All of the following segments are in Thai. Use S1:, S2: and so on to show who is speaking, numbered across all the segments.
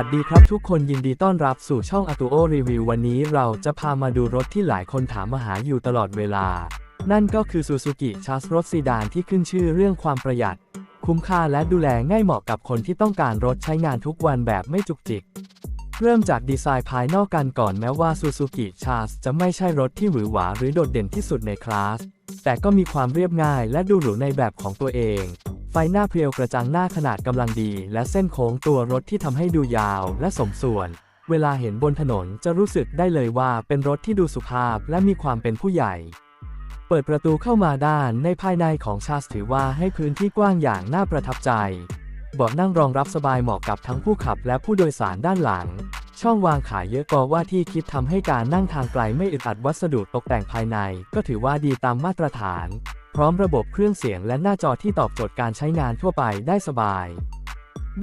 S1: วัสดีครับทุกคนยินดีต้อนรับสู่ช่อง a t u o Review วันนี้เราจะพามาดูรถที่หลายคนถามมาหาอยู่ตลอดเวลา นั่นก็คือ Suzuki c h a s รถซีดานที่ขึ้นชื่อเรื่องความประหยัด คุ้มค่าและดูแลง่ายเหมาะกับคนที่ต้องการรถใช้งานทุกวันแบบไม่จุกจิก เริ่มจากดีไซน์ภายนอกกันก่อนแม้ว่า Suzuki c h a s จะไม่ใช่รถที่หวือหวาหรือโดดเด่นที่สุดในคลาสแต่ก็มีความเรียบง่ายและดูหรูในแบบของตัวเอง ไฟหน้าเพรียวกระจังหน้าขนาดกำลังดี และเส้นโค้งตัวรถที่ทำให้ดูยาวและสมส่วน เวลาเห็นบนถนนจะรู้สึกได้เลยว่าเป็นรถที่ดูสุภาพและมีความเป็นผู้ใหญ่ เปิดประตูเข้ามาด้านในภายในของชาสถือว่าให้พื้นที่กว้างอย่างน่าประทับใจเบาะนั่งรองรับสบายเหมาะกับทั้งผู้ขับและผู้โดยสารด้านหลัง ช่องวางขายเยอะกว่าที่คิดทำให้การนั่งทางไกลไม่อึดอัดวัสดุตกแต่งภายใน ก็ถือว่าดีตามมาตรฐาน พร้อมระบบเครื่องเสียงและหน้าจอที่ตอบโจทย์การใช้งานทั่วไปได้สบาย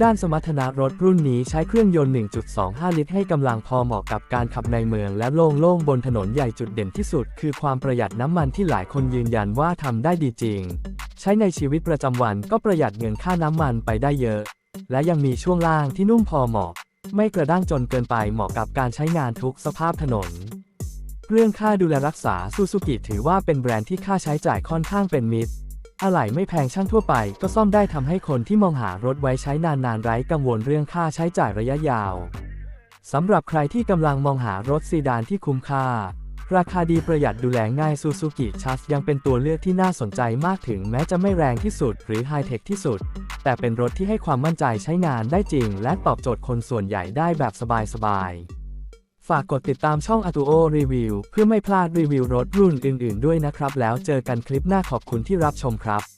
S1: ด้านสมรรถนะรถรุ่นนี้ใช้เครื่องยนต์ 1.25 ลิตร ให้กำลังพอเหมาะกับการขับในเมืองและโล่งๆบนถนนใหญ่จุดเด่นที่สุด คือความประหยัดน้ำมันที่หลายคนยืนยันว่าทำได้ดีจริง ใช้ในชีวิตประจำวันก็ประหยัดเงินค่าน้ำมันไปได้เยอะ และยังมีช่วงล่างที่นุ่มพอเหมาะ ไม่กระด้างจนเกินไปเหมาะกับการใช้งานทุกสภาพถนน เรื่องค่าดูแลรักษาซูซูกิถือว่าเป็นแบรนด์ที่ค่าใช้จ่ายค่อนข้างเป็นมิตร อะไหล่ไม่แพงช่างทั่วไป ก็ซ่อมได้ทำให้คนที่มองหารถไว้ใช้นานๆไร้กังวลเรื่องค่าใช้จ่ายระยะยาวสำหรับใครที่กำลังมองหารถซีดานที่คุ้มค่า ราคาดีประหยัดดูแลง่ายซูซูกิชัสยังเป็นตัวเลือกที่น่าสนใจมากถึงแม้จะไม่แรงที่สุดหรือไฮเทคที่สุด แต่เป็นรถที่ให้ความมั่นใจใช้งานได้จริง และตอบโจทย์คนส่วนใหญ่ได้แบบสบายๆ ฝากกดติดตามช่อง a t u o Review เพื่อไม่พลาดรีวิวรถรุ่นอื่นๆ ด้วยนะครับ แล้วเจอกันคลิปหน้าขอบคุณที่รับชมครับ